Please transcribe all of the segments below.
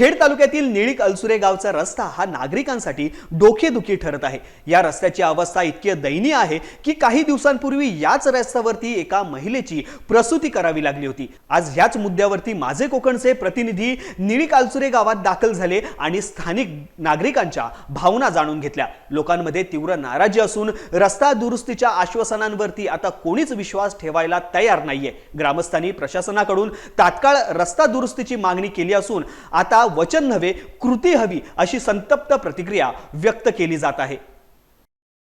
खेड तालुक्यातील निळीक अलसुरे गावचा रस्ता हा नागरिकांसाठी डोकेदुखी ठरत आहे. या रस्त्याची अवस्था इतकी दयनीय आहे की काही दिवसांपूर्वी याच रस्त्यावरती एका महिलेची प्रसूती करावी लागली होती. आज ह्याच मुद्द्यावरती माझे कोकणचे प्रतिनिधी निळीक अलसुरे गावात दाखल झाले आणि स्थानिक नागरिकांच्या भावना जाणून घेतल्या. लोकांमध्ये तीव्र नाराजी असून रस्ता दुरुस्तीच्या आश्वासनांवरती आता कोणीच विश्वास ठेवायला तयार नाहीये. ग्रामस्थांनी प्रशासनाकडून तात्काळ रस्ता दुरुस्तीची मागणी केली असून आता वचन नव्हे कृती हवी अशी संतप्त प्रतिक्रिया व्यक्त केली जात आहे.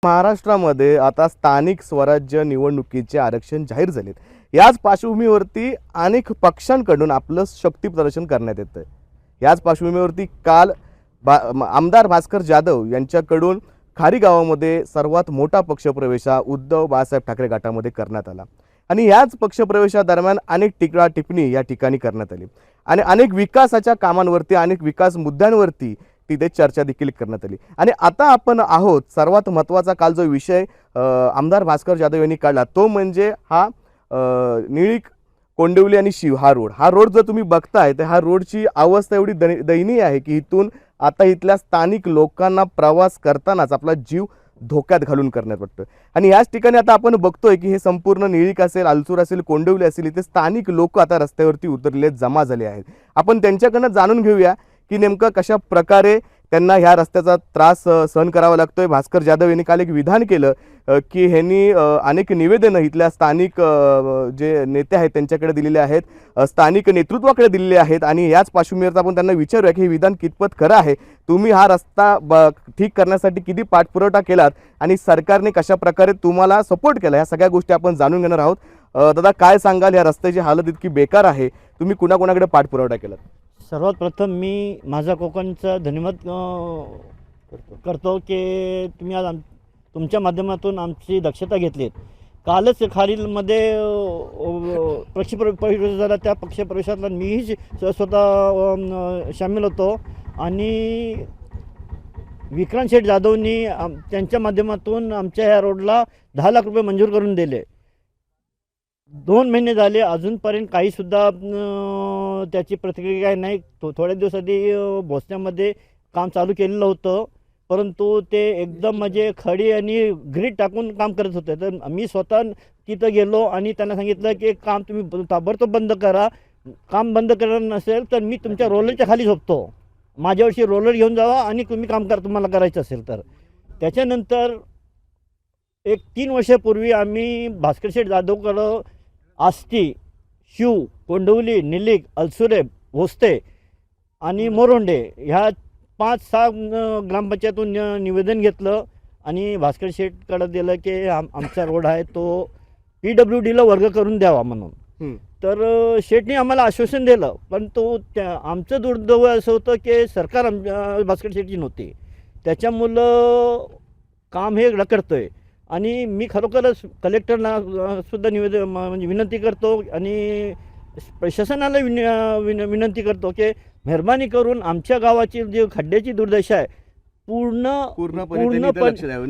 महाराष्ट्रामध्ये आता स्थानिक स्वराज्य निवडणुकीचे आरक्षण जाहीर झालेत. याच पार्श्वभूमीवरती अनेक पक्षांकडून आपलं शक्ती प्रदर्शन करण्यात येतं याच पार्श्वभूमीवरती काल बा आमदार भास्कर जाधव यांच्याकडून खारी गावामध्ये सर्वात मोठा पक्षप्रवेश हा उद्धव बाळासाहेब ठाकरे गटामध्ये करण्यात आला. आणि याच पक्षप्रवेशादरम्यान अनेक टिकळा टिप्पणी या ठिकाणी करण्यात आली. आणि अनेक विकासाच्या कामांवरती अनेक विकास मुद्द्यांवरती तिथे चर्चा देखील करण्यात आली. आणि आता आपण आहोत सर्वात महत्त्वाचा काल जो विषय आमदार भास्कर जाधव यांनी काढला तो म्हणजे हा निळीक कोंडवली आणि शिव हा रोड. हा रोड जर तुम्ही बघताय तर हा रोडची अवस्था एवढी दयनीय आहे की इथून आता इथल्या स्थानिक लोकांना प्रवास करतानाच आपला जीव धोक्यात घालून करण्यात वाटतं आणि याच ठिकाणी आता आपण बघतोय की हे संपूर्ण निळीक असेल आलसूर असेल कोंडवली असेल इथे स्थानिक लोक आता रस्त्यावरती उतरले जमा झाले आहेत. आपण त्यांच्याकडनं जाणून घेऊया की नेमकं कशा प्रकारे त्यांना ह्या रस्त्याचा त्रास सहन करावा लागतोय. भास्कर जाधव यांनी काल एक विधान केलं की ह्यांनी अनेक निवेदनं इथल्या स्थानिक जे नेते आहेत त्यांच्याकडे दिलेले आहेत स्थानिक नेतृत्वाकडे दिलेले आहेत आणि याच पार्श्वभूमीवर आपण त्यांना विचारूया की हे विधान कितपत खरं आहे. तुम्ही हा रस्ता ब ठीक करण्यासाठी किती पाठपुरवठा केलात आणि सरकारने कशा प्रकारे तुम्हाला सपोर्ट केला? ह्या सगळ्या गोष्टी आपण जाणून घेणार आहोत. दादा काय सांगाल? या रस्त्याची हालत इतकी बेकार आहे. तुम्ही कुणाकुणाकडे पाठपुरवठा केलात? सर्वात प्रथम मी माझा कोकणचा धन्यवाद करतो की तुम्ही आज आम तुमच्या माध्यमातून आमची दक्षता घेतली कालच खालीलमध्ये पक्ष प्रवेश झाला त्या पक्ष प्रवेशातला मीही स्वतः सामील होतो. आणि विक्रांत शेठ जाधवनी आम त्यांच्या माध्यमातून आमच्या या रोडला दहा लाख रुपये मंजूर करून दिले. दोन महिने झाले अजूनपर्यंत काहीसुद्धा त्याची प्रतिक्रिया काही नाही. थो थोड्या दिवसाआधी भोसण्यामध्ये काम चालू केलेलं होतं. परंतु ते एकदम म्हणजे खडी आणि ग्रीट टाकून काम करत होते. तर मी स्वतः तिथं गेलो आणि त्यांना सांगितलं की काम तुम्ही ताबडतोब बंद करा. काम बंद करणार नसेल तर मी तुमच्या रोलरच्या खाली झोपतो. माझ्यावर्षी रोलर घेऊन जावा आणि तुम्ही काम करा तुम्हाला करायचं असेल तर. त्याच्यानंतर एक तीन वर्षापूर्वी आम्ही भास्कर शेठ जाधवकडं आष्टी शिव कोंडवली निलिक अलसुरे भोसते आणि मोरोंडे ह्या पाच सहा ग्रामपंचायतून निवेदन घेतलं आणि भास्कर शेठकडं दिलं की आम आमचा रोड आहे तो पी डब्ल्यू डीला वर्ग करून द्यावा म्हणून. तर शेठने आम्हाला आश्वासन दिलं पण तो त्या आमचं दुर्दैव असं होतं की सरकार आम अं, भास्कर शेठची नव्हती. त्याच्यामुळं काम हे रखडतंय आणि मी खरोखरच कलेक्टरना सुद्धा निवेदन म्हणजे विनंती करतो आणि प्रशासनाला विन विन विनंती करतो की मेहरबानी करून आमच्या गावाची जी खड्ड्याची दुर्दशा आहे पूर्ण पूर्णपणे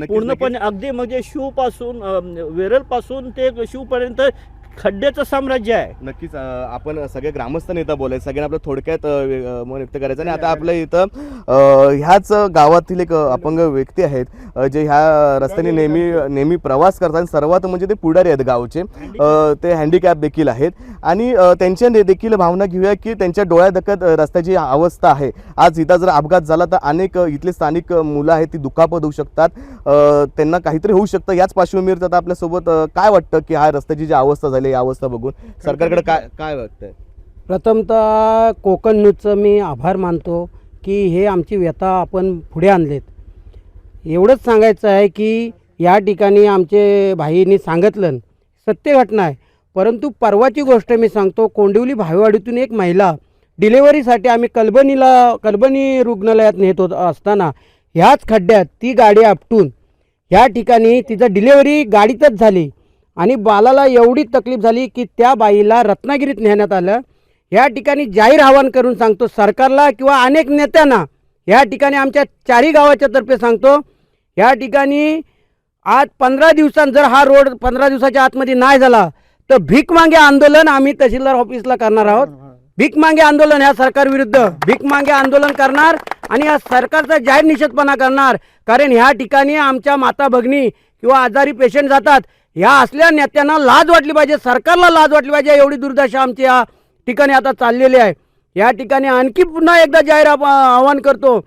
पूर्णपणे अगदी म्हणजे शिवपासून अ, वेरलपासून ते शिवपर्यंत खड्ड्याचं साम्राज्य आहे. नक्कीच अ, आपण सगळे ग्रामस्थ नेता बोलायचं सगळ्यांना आपलं थोडक्यात अ, वे- अ, मत व्यक्त करायचं. आणि आता आपल्या इथं अ, ह्याच गावातील एक अपंग व्यक्ती आहेत अ, जे ह्या रस्त्याने नेहमी नेहमी प्रवास करतात. आणि सर्वात म्हणजे ते पुढारी आहेत गावचे. अ, ते हँडिकॅप देखील आहेत. आणि अ, त्यांच्या दे- देखील भावना घेऊया की त्यांच्या डोळ्यादकत अ, रस्त्याची अवस्था आहे. आज इथं जर अपघात झाला तर अनेक अ, इथले स्थानिक अ, मुलं आहेत ती दुखापत होऊ शकतात. अ, त्यांना काहीतरी होऊ शकतं. याच पार्श्वभूमीवर आता आपल्यासोबत अ, काय वाटतं की हा रस्त्याची जी अवस्था झाली ही अवस्था बघून सरकारकडे काय काय वाटतंय? प्रथमतः कोकण न्यूजचं मी आभार मानतो की हे आमची व्यथा आपण पुढे आणलेत. एवढंच सांगायचं आहे की या ठिकाणी आमचे भाईंनी सांगितलं सत्य घटना आहे. परंतु परवाची गोष्ट मी सांगतो कोंडिवली भावेवाडीतून एक महिला डिलेवरीसाठी आम्ही कलबनीला कलबनी रुग्णालयात नेत होत असताना ह्याच खड्ड्यात ती गाडी आपटून ह्या ठिकाणी तिचं डिलेवरी गाडीतच झाली. आणि बालाला एवढी तकलीफ झाली की त्या बाईला रत्नागिरीत नेण्यात आलं. या ठिकाणी जाहीर आवाहन करून सांगतो सरकारला किंवा अनेक नेत्यांना या ठिकाणी आमच्या चारी गावाच्या तर्फे सांगतो या ठिकाणी आज पंधरा दिवसांत जर हा रोड पंधरा दिवसाच्या आतमध्ये नाही झाला तर भीक मागे आंदोलन आम्ही तहसीलदार ऑफिसला करणार आहोत. भीक मागे आंदोलन ह्या सरकारविरुद्ध भीक मागे आंदोलन करणार आणि या सरकारचा जाहीर निषेधपणा करणार. कारण ह्या ठिकाणी आमच्या माता भगिनी किंवा आजारी पेशंट जातात ह्या असल्या नेत्यांना लाज वाटली पाहिजे सरकारला लाज वाटली पाहिजे एवढी दुर्दशा आमची या ठिकाणी आता चाललेली आहे. या ठिकाणी आणखी पुन्हा एकदा जाहीर आवाहन करतो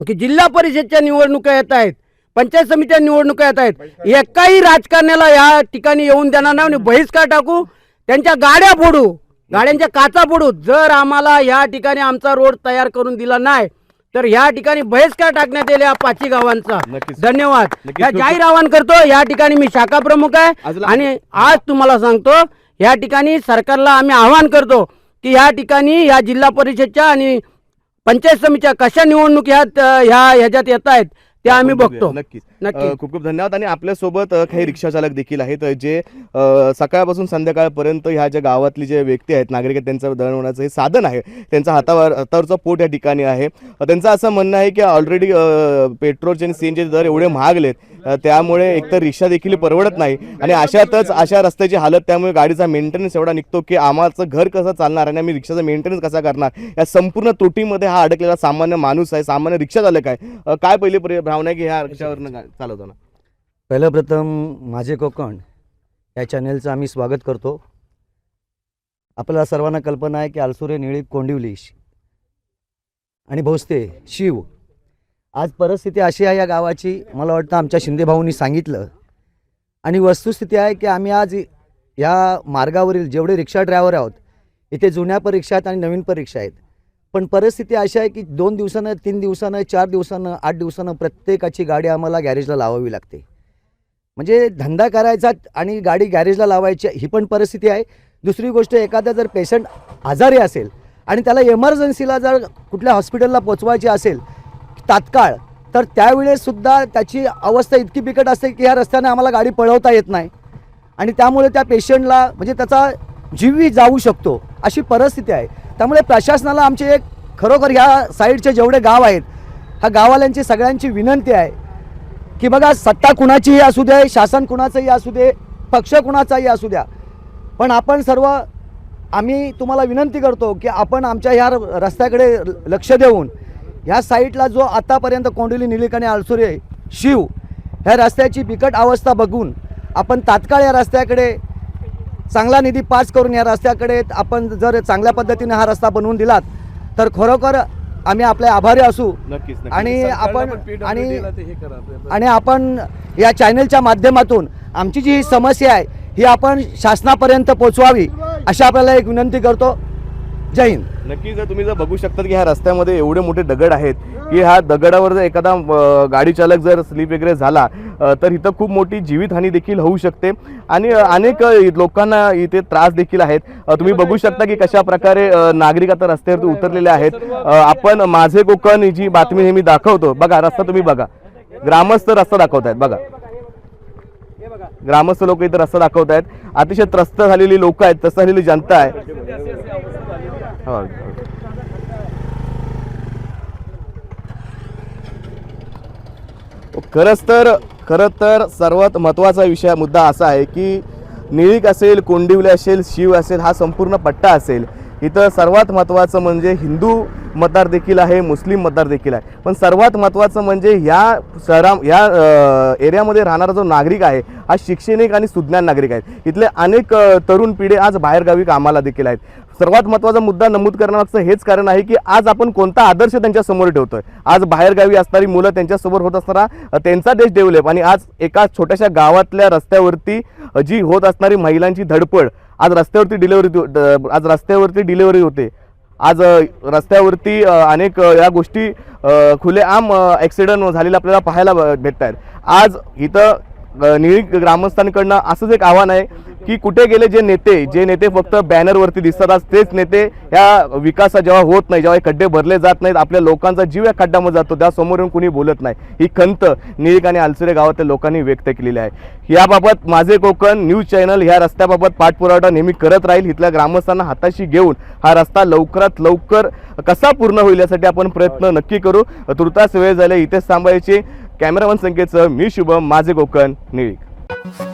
की जिल्हा परिषदच्या निवडणुका येत आहेत पंचायत समित्या निवडणुका येत आहेत. एकाही राजकारण्याला या ठिकाणी येऊन देणार नाही आणि बहिष्कार टाकू त्यांच्या गाड्या फोडू गाड्यांच्या काचा फोडू. जर आम्हाला या ठिकाणी आमचा रोड तयार करून दिला नाही तर या ठिकाणी बहिष्कार टाकण्यात येईल या पाचही गावांचा. धन्यवाद. या जाहीर आवाहन करतो या ठिकाणी मी शाखा प्रमुख आहे आणि आज तुम्हाला सांगतो या ठिकाणी सरकारला आम्ही आवाहन करतो की या ठिकाणी या जिल्हा परिषदच्या आणि पंचायत समितीच्या कशा निवडणूक ह्यात अ, ह्या ह्याच्यात येत आहेत त्या आम्ही बघतो. नक्कीच. नक्की. खूप खूप धन्यवाद. आणि आपल्यासोबत काही रिक्षा चालक देखील आहेत जे सकाळपासून संध्याकाळपर्यंत ह्या ज्या गावातली जे व्यक्ती आहेत नागरिक आहेत त्यांचं दळणवण्याचं हे साधन आहे. त्यांचा हातावर हातावरचा पोट या ठिकाणी आहे. त्यांचं असं म्हणणं आहे की ऑलरेडी पेट्रोलचे आणि सीएनचे दर एवढे महागलेत त्यामुळे एकतर रिक्षा देखील परवडत नाही. आणि अशातच अशा रस्त्याची हालत त्यामुळे गाडीचा मेंटेनन्स एवढा निघतो की आम्हाचं घर कसं चालणार आणि आम्ही रिक्षाचा मेंटेनन्स कसा करणार? या संपूर्ण त्रुटीमध्ये हा अडकलेला सामान्य माणूस आहे सामान्य रिक्षा चालक आहे काय पहिली नाव नाही आहे ह्या रिक्षावरनं चालवताना. पहिलं प्रथम माझे कोकण या चॅनेलचं आम्ही स्वागत करतो. आपल्याला सर्वांना कल्पना आहे की आलसुरे निळी कोंडिवली आणि भोसते शिव. आज परिस्थिती अशी आहे या गावाची मला वाटतं आमच्या शिंदे भाऊंनी सांगितलं. आणि वस्तुस्थिती आहे की आम्ही आज या मार्गावरील जेवढे रिक्षा ड्रायव्हर आहोत इथे जुन्या परीक्षा आहेत आणि नवीन परीक्षा आहेत. पण परिस्थिती अशी आहे की दोन दिवसानं तीन दिवसानं चार दिवसानं आठ दिवसानं प्रत्येकाची गाडी आम्हाला गॅरेजला लावावी लागते. म्हणजे धंदा करायचा आणि गाडी गॅरेजला लावायची ही पण परिस्थिती आहे. दुसरी गोष्ट एखादा जर पेशंट आजारी असेल आणि त्याला एमर्जन्सीला जर कुठल्या हॉस्पिटलला पोचवायची असेल तात्काळ तर त्यावेळेससुद्धा त्याची अवस्था इतकी बिकट असते की ह्या रस्त्याने आम्हाला गाडी पळवता येत नाही. आणि त्यामुळे त्या पेशंटला म्हणजे त्याचा जीवही जाऊ शकतो अशी परिस्थिती आहे. त्यामुळे प्रशासनाला आमचे एक खरोखर ह्या साईडचे जेवढे गाव आहेत ह्या गावाल्यांची सगळ्यांची विनंती आहे की बघा सत्ता कुणाचीही असू दे शासन कुणाचंही असू दे पक्ष कुणाचाही असू द्या. पण आपण सर्व आम्ही तुम्हाला विनंती करतो की आपण आमच्या ह्या र- रस्त्याकडे ल- लक्ष देऊन ह्या साईटला जो आतापर्यंत कोंडिली निलिकाने आळसुरे शिव ह्या रस्त्याची बिकट अवस्था बघून आपण तात्काळ या रस्त्याकडे चांगला निधी पास करून या रस्त्याकडे आपण जर चांगल्या पद्धतीने हा रस्ता बनवून दिलात तर खरोखर आम्ही आपले आभारी असू. आणि आपण आणि आणि आपण या चॅनलच्या माध्यमातून आमची जी ही समस्या आहे ही आपण शासनापर्यंत पोचवावी अशी आपल्याला एक विनंती करतो. जय हिंद. नक्की जर तुम्ही जर बघू शकतात की ह्या रस्त्यामध्ये एवढे मोठे दगड आहेत की ह्या दगडावर जर एखादा गाडी चालक जर स्लीप वगैरे झाला तर इथं खूप मोठी जीवितहानी देखील होऊ शकते. आणि अनेक लोकांना इथे त्रास देखील आहेत. तुम्ही बघू शकता की कशा प्रकारे नागरिक आता रस्त्यावरती उतरलेले आहेत. आपण माझे कोकण ही जी बातमी हे मी दाखवतो. बघा रस्ता तुम्ही बघा. ग्रामस्थ रस्ता दाखवत आहेत बघा. ग्रामस्थ लोक इथं रस्ता दाखवत आहेत अतिशय त्रस्त झालेली लोक आहेत त्रस्त झालेली जनता आहे. खरंच तर खरं तर सर्वात महत्त्वाचा विषय मुद्दा असा आहे की निळीक असेल कोंडिवली असेल शिव असेल हा संपूर्ण पट्टा असेल. इथं सर्वात महत्त्वाचं म्हणजे हिंदू मतदार देखील आहे मुस्लिम मतदार देखील आहे. पण सर्वात महत्त्वाचं म्हणजे ह्या शहरा ह्या एरियामध्ये राहणारा जो नागरिक आहे हा शैक्षणिक आणि सुज्ञान नागरिक आहेत. इथले अनेक तरुण पिढी आज बाहेरगावी कामाला देखील आहेत. सर्वात महत्त्वाचा मुद्दा नमूद करण्यामागचं हेच कारण आहे की आज आपण कोणता आदर्श त्यांच्यासमोर ठेवतोय. आज बाहेरगावी असणारी मुलं त्यांच्यासमोर होत असताना त्यांचा देश डेव्हलप आणि आज एका छोट्याशा गावातल्या रस्त्यावरती जी होत असणारी महिलांची धडपड आज रस्त्यावरती डिलेवरी आज रस्त्यावरती डिलेवरी होते. आज रस्त्यावरती अनेक या गोष्टी खुलेआम ॲक्सिडेंट झालेले आपल्याला पाहायला भेटत आहेत आज इथं निळी ग्रामस्थांकडनं असंच एक आव्हान आहे की कुठे गेले जे नेते जे नेते फक्त बॅनरवरती दिसतात आज तेच नेते ह्या विकासा जेव्हा होत नाही जेव्हा खड्डे भरले जात नाहीत आपल्या लोकांचा जीव या खड्ड्यामध्ये जातो त्यासमोर येऊन कुणी बोलत नाही. ही खंत निळीक आणि आलसुरे गावातल्या लोकांनी व्यक्त केलेली आहे. याबाबत माझे कोकण न्यूज चॅनल ह्या रस्त्याबाबत पाठपुरावा नेहमी करत राहील इथल्या ग्रामस्थांना हाताशी घेऊन हा रस्ता लवकरात लवकर कसा पूर्ण होईल यासाठी आपण प्रयत्न नक्की करू. तुर्तास वेळ झाले इथेच थांबायचे. कॅमेरामन संख्येचं मी शुभम माझे कोकण निळीक